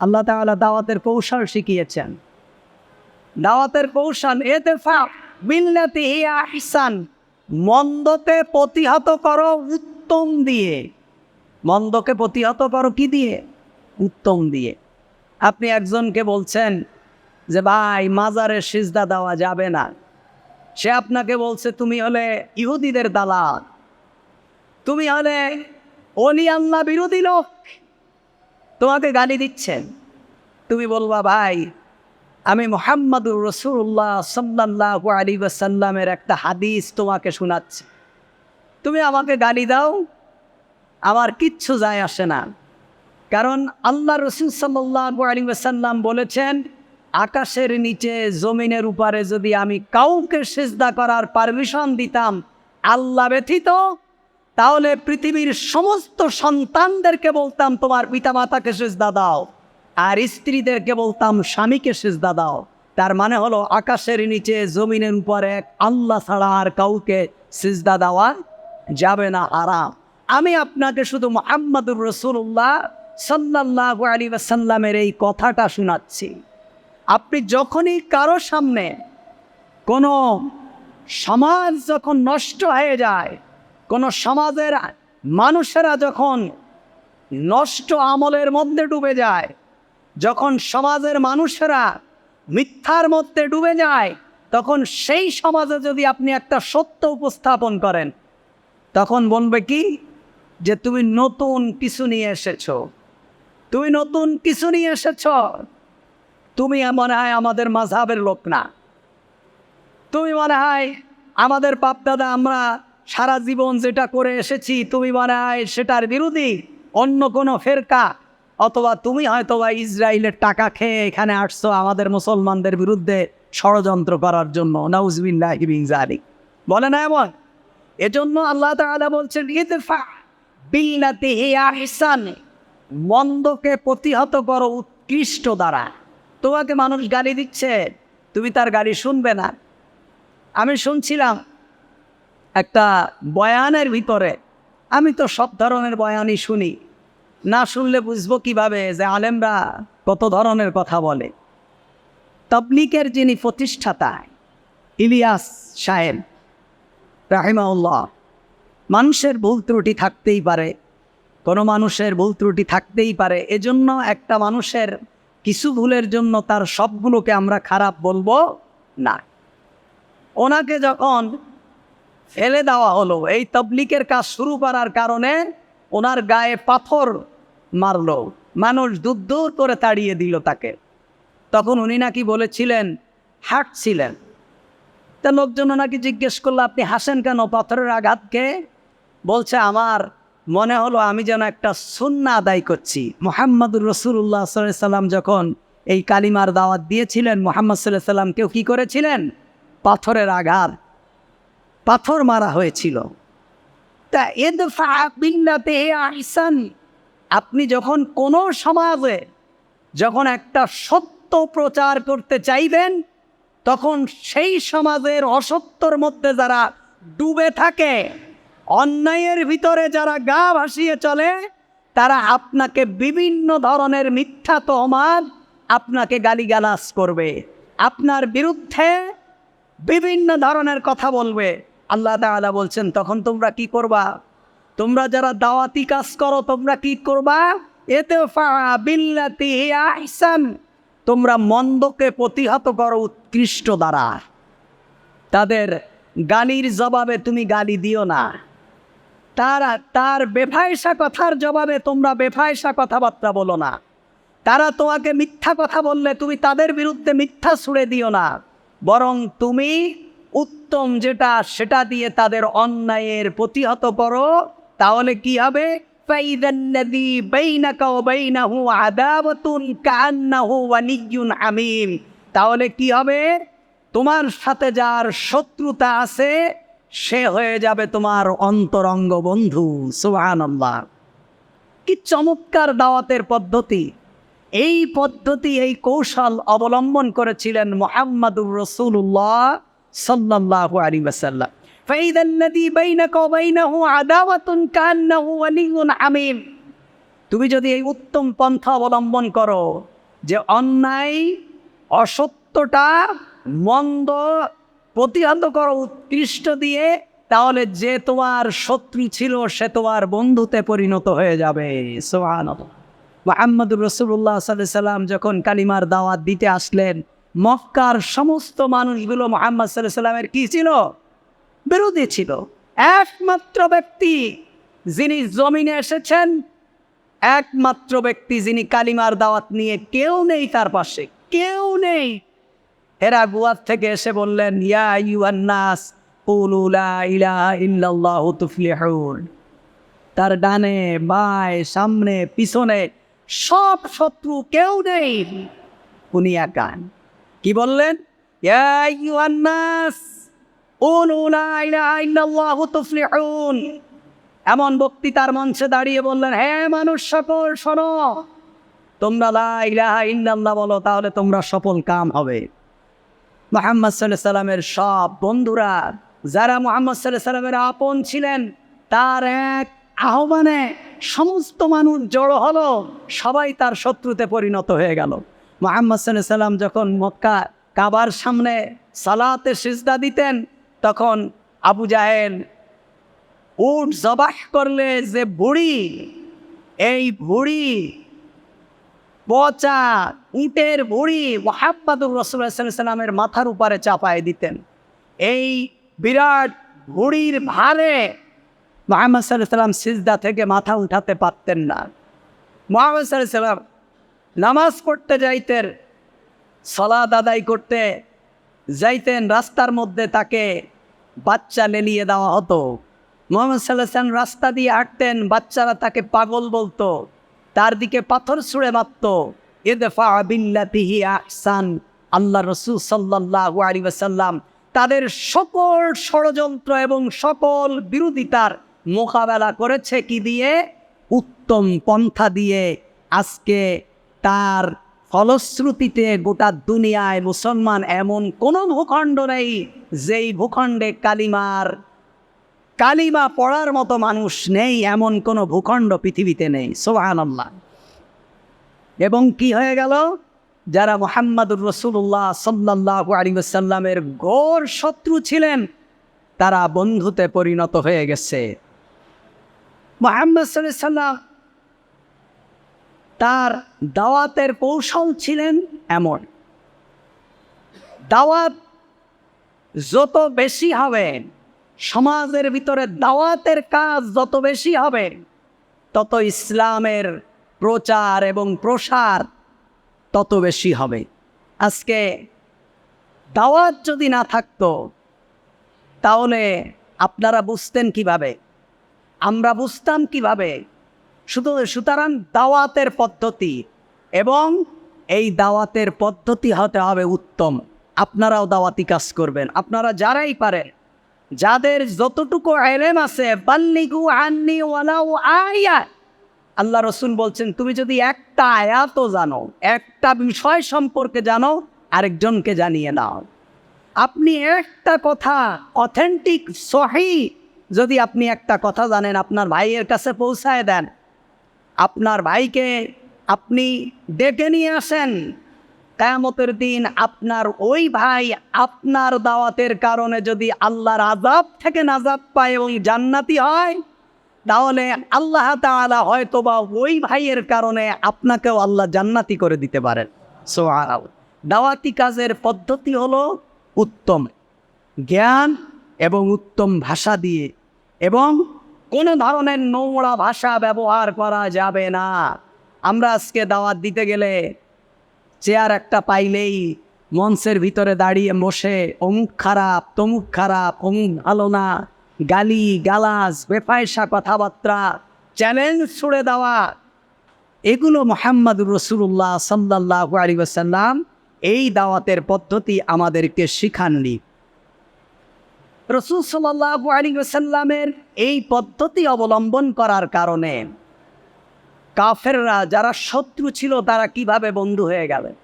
আল্লাহ তাআলা দাওয়াতের কৌশল শিখিয়েছেন। দাওয়াতের কৌশল এতে বিল্লাতি হিয়া আহসান। মন্দকে প্রতিহত করো উত্তম দিয়ে। মন্দকে প্রতিহত করো কি দিয়ে? উত্তম দিয়ে। আপনি একজনকে বলছেন যে, ভাই, মাজারের সিজদা দেওয়া যাবে না। সে আপনাকে বলছে, তুমি হলে ইহুদিদের দালাল। তুমি হলে অলি আল্লাহ বিরোধী লোক। তোমাকে গালি দিচ্ছেন। তুমি বলবা, ভাই, আমি মোহাম্মদুর রসুল্লাহ সাল্লাহ আলী সাল্লামের একটা হাদিস তোমাকে শোনাচ্ছি। তুমি আমাকে গালি দাও, আমার কিচ্ছু যায় আসে না। কারণ আল্লাহ রসুল সাল্লাহ আলী সাল্লাম বলেছেন, আকাশের নিচে, জমিনের উপরে যদি আমি কাউকে সেজদা করার পারমিশন দিতাম, আল্লাহ ব্যথিত। তাহলে পৃথিবীর সমস্ত সন্তানদেরকে বলতাম, তোমার পিতামাতাকে সেজদা দাও আর স্ত্রীদেরকে বলতাম, স্বামীকে সেজদা দাও। তার মানে হলো, আকাশের নিচে, জমিনের উপরে এক আল্লাহ ছাড়া আর কাউকে সিজদা দেওয়া যাবে না আরাম আমি আপনাকে শুধু মোহাম্মদুর রসুল্লাহ সাল্লাহ আলী সাল্লামের এই কথাটা শোনাচ্ছি। আপনি যখনই কারও সামনে কোনো সমাজ যখন নষ্ট হয়ে যায় কোনো সমাজের মানুষেরা যখন নষ্ট আমলের মধ্যে ডুবে যায়, যখন সমাজের মানুষেরা মিথ্যার মধ্যে ডুবে যায়, তখন সেই সমাজে যদি আপনি একটা সত্য উপস্থাপন করেন, তখন বলবে কি? যে তুমি নতুন কিছু নিয়ে এসেছ। তুমি নতুন কিছু নিয়ে এসেছ। তুমি মনে হয় আমাদের মাঝাবের লোক না। তুমি মনে হয় আমাদের বাপদাদা আমরা সারা জীবন যেটা করে এসেছি তুমি হয় সেটার বিরোধী অন্য কোনো ফেরকা। অথবা তুমি হয়তো বা ইসরায়েলের টাকা খেয়ে এখানে আসছো আমাদের মুসলমানদের বিরুদ্ধে ষড়যন্ত্র করার জন্য। নাউজবিল্লাহ জালিক বলে না এমন? এজন্য আল্লাহ তাআলা বলছেন, ইদফা বিল্লাতি ইহসান মন্দকে প্রতিহত করো উৎকৃষ্ট দ্বারা। তোমাকে মানুষ গালি দিচ্ছে, তুমি তার গালি শুনবে না। আমি শুনছিলাম একটা বয়ানের ভিতরে। আমি তো সব ধরনের বয়ানই শুনি। না শুনলে বুঝব কীভাবে যে আলেমরা কত ধরনের কথা বলে। তবলিকের যিনি প্রতিষ্ঠাতা, ইলিয়াস সাহেব রাহিমাউল্লাহ মানুষের ভুল ত্রুটি থাকতেই পারে, কোনো মানুষের ভুল ত্রুটি থাকতেই পারে, এজন্য একটা মানুষের কিছু ভুলের জন্য তার সবগুলোকে আমরা খারাপ বলব না। ওনাকে যখন ফেলে দেওয়া হলো। এই তবলিকের কাজ শুরু করার কারণে ওনার গায়ে পাথর মারলো। মানুষ দূর দূর করে তাড়িয়ে দিল তাকে। তখন উনি নাকি বলেছিলেন, হাঁটছিলেন। তা লোকজন নাকি জিজ্ঞেস করল, আপনি হাসেন কেন? পাথরের আঘাতকে বলছে, আমার মনে হলো আমি যেন একটা সুন্না আদায় করছি। মোহাম্মদুর রসুল্লাহ সাল্লাম যখন এই কালিমার দাওয়াত দিয়েছিলেন, মোহাম্মদ সাল্লাহ সাল্লাম, কেউ কী করেছিলেন? পাথরের আঘাত। পাথর মারা হয়েছিল। তা এদ আহসান, আপনি যখন কোনো সমাজে যখন একটা সত্য প্রচার করতে চাইবেন, তখন সেই সমাজের অসত্যর মধ্যে যারা ডুবে থাকে, অন্যায়ের ভিতরে যারা গা ভাসিয়ে চলে, তারা আপনাকে বিভিন্ন ধরনের মিথ্যা তহমান আপনাকে গালিগালাজ করবে। আপনার বিরুদ্ধে বিভিন্ন ধরনের কথা বলবে। আল্লাহ তাআলা বলছেন, তখন তোমরা কি করবা? তোমরা যারা দাওয়াতি কাজ করো, তোমরা কি করবা? এতে বিল্লাতি আহসান। তোমরা মন্দকে প্রতিহত করো উৎকৃষ্ট দ্বারা। তাদের গালির জবাবে তুমি গালি দিও না। তারা, তার বেফায়সা কথার জবাবে তোমরা বেফায়সা কথাবার্তা বলো না। তারা তোমাকে মিথ্যা কথা বললে তুমি তাদের বিরুদ্ধে মিথ্যা ছুড়ে দিও না। বরং তুমি উত্তম যেটা, সেটা দিয়ে তাদের অন্যায়ের প্রতিহত করো, তাহলে কি হবে? তাহলে কি হবে? তোমার সাথে যার শত্রুতা আছে, সে হয়ে যাবে তোমার অন্তরঙ্গ বন্ধু। সুবহানাল্লাহ। কি চমৎকার দাওয়াতের পদ্ধতি। এই পদ্ধতি, এই কৌশল অবলম্বন করেছিলেন মোহাম্মদুর রসুল্লাহ সাল্লাহ আলী ওয়াসাল্লাম فإذا الذي بينك وبينه عداوة كأنه ولي حميم তুমি যদি এই উত্তম পন্থা অবলম্বন করো যে অন্যায় অসত্যটা মন্দ প্রতিহত করো উৎকৃষ্ট দিয়ে তাহলে যে তোমার শত্রু ছিল সে তোমার বন্ধুতে পরিণত হয়ে যাবে সোহান মোহাম্মদুর রসুল্লাহ সাল্লাম যখন কালিমার দাওয়াত দিতে আসলেন মক্কার সমস্ত মানুষগুলো মোহাম্মদ সাল্লাহ সাল্লামের কি ছিল? বিরোধী ছিল। একমাত্র ব্যক্তি যিনি জমিনে এসেছেন, একমাত্র ব্যক্তি যিনি কালিমার দাওয়াত নিয়ে কেউ নেই তার পাশে, কেউ নেই। এরা গুয়ার থেকে এসে বললেন, ইয়া ইউয়ান্নাস তার ডানে, বায়, সামনে, পিছনে সব শত্রু কেউ নেই। উনি একান কি বললেন? এমন বক্তৃতার মঞ্চে দাঁড়িয়ে বললেন হ্যাঁ মানুষ সকল শোনো। তোমরা লা ইলাহা ইল্লাল্লাহ বলো, তাহলে তোমরা সফল কাম হবে। মোহাম্মদ সাল্লাহ সাল্লামের সব বন্ধুরা, যারা মোহাম্মদ সাল্লাহ সাল্লামের আপন ছিলেন, তার এক আহ্বানে সমস্ত মানুষ জড়ো হলো, সবাই তার শত্রুতে পরিণত হয়ে গেল। মোহাম্মদ সাল্লাহ সাল্লাম যখন মক্কা কাবার সামনে সালাতে সিজদা দিতেন, তখন আবু জাহেল উট জবাহ করলে যে বুড়ি এই বুড়ি পচা উটের ভুড়ি মোহাম্মদুর রসুল্লাহামের মাথার উপরে চাপায় দিতেন। এই বিরাট ভুড়ির ভারে মোহাম্মদ সাল্লাম সিজদা থেকে মাথা উঠাতে পারতেন না। মোহাম্মদ সাল্লাম নামাজ পড়তে যাইতেন সলাদ আদায় করতে যাইতেন, রাস্তার মধ্যে তাকে বাচ্চা লেলিয়ে দেওয়া হতো। মোহাম্মদ সাল্লাহ রাস্তা দিয়ে হাঁটতেন, বাচ্চারা তাকে পাগল বলতো, তার দিকে পাথর ছুঁড়ে মারত। এদেফা আবিল্লাতিহি আহসান, আল্লাহ রসুল সাল্লাহ আলী ওয়াসাল্লাম তাদের সকল ষড়যন্ত্র এবং সকল বিরোধিতার মোকাবেলা করেছে কি দিয়ে? উত্তম পন্থা দিয়ে আজকে তার ফলশ্রুতিতে গোটা দুনিয়ায় মুসলমান এমন কোনো ভূখণ্ড নেই যেই ভূখণ্ডে কালিমার, কালিমা পড়ার মতো মানুষ নেই এমন কোনো ভূখণ্ড পৃথিবীতে নেই। সোহানাল্লাহ এবং কি হয়ে গেল? যারা মোহাম্মদুর রসুল্লাহ সাল্লাহ আলিবাসাল্লামের গোর শত্রু ছিলেন, তারা বন্ধুতে পরিণত হয়ে গেছে। মোহাম্মদ সাল্লাম তার দাওয়াতের কৌশল ছিলেন এমন। দাওয়াত যত বেশি হবে, সমাজের ভিতরে দাওয়াতের কাজ যত বেশি হবে, তত ইসলামের প্রচার এবং প্রসার তত বেশি হবে। আজকে দাওয়াত যদি না থাকতো, তাহলে আপনারা বুঝতেন কীভাবে? আমরা বুঝতাম কীভাবে শুধু সুতরাং দাওয়াতের পদ্ধতি এবং এই দাওয়াতের পদ্ধতি হতে হবে উত্তম। আপনারাও দাওয়াতি কাজ করবেন। আপনারা যারাই পারেন, যাদের যতটুকু এলেম আছে, বাল্লিগু আন্নি ওয়ালাউ আয়া। আল্লাহ রসুল বলছেন, তুমি যদি একটা আয়াতও জানো, একটা বিষয় সম্পর্কে জানো, আরেকজনকে জানিয়ে নাও। আপনি একটা কথা অথেন্টিক সহি, যদি আপনি একটা কথা জানেন, আপনার ভাইয়ের কাছে পৌঁছায় দেন আপনার ভাইকে আপনি ডেকে নিয়ে আসেন। কেয়ামতের দিন আপনার ওই ভাই আপনার দাওয়াতের কারণে যদি আল্লাহর আজাব থেকে নাজাব পায় এবং জান্নাতি হয়, তাহলে আল্লাহ তাআলা হয়তো বা ওই ভাইয়ের কারণে আপনাকেও আল্লাহ জান্নাতি করে দিতে পারেন। সো দাওয়াতি কাজের পদ্ধতি হলো উত্তম জ্ঞান এবং উত্তম ভাষা দিয়ে এবং কোনো ধরনের নোংরা ভাষা ব্যবহার করা যাবে না। আমরা আজকে দাওয়াত দিতে গেলে চেয়ার একটা পাইলেই মঞ্চের ভিতরে দাঁড়িয়ে বসে, অমুক খারাপ, তমুক খারাপ, অমুক ভালো না, গালি, গালাজ বেপায়সা কথাবার্তা চ্যালেঞ্জ ছুড়ে দেওয়া। এগুলো মোহাম্মদুর রসুল্লাহ সাল্লাহ আলী ওসাল্লাম এই দাওয়াতের পদ্ধতি আমাদেরকে শিখাননি। রসুল সাল্লাহ আলী ওসাল্লামের এই পদ্ধতি অবলম্বন করার কারণে কাফেররা, যারা শত্রু ছিল, তারা কীভাবে বন্ধু হয়ে গেলেন?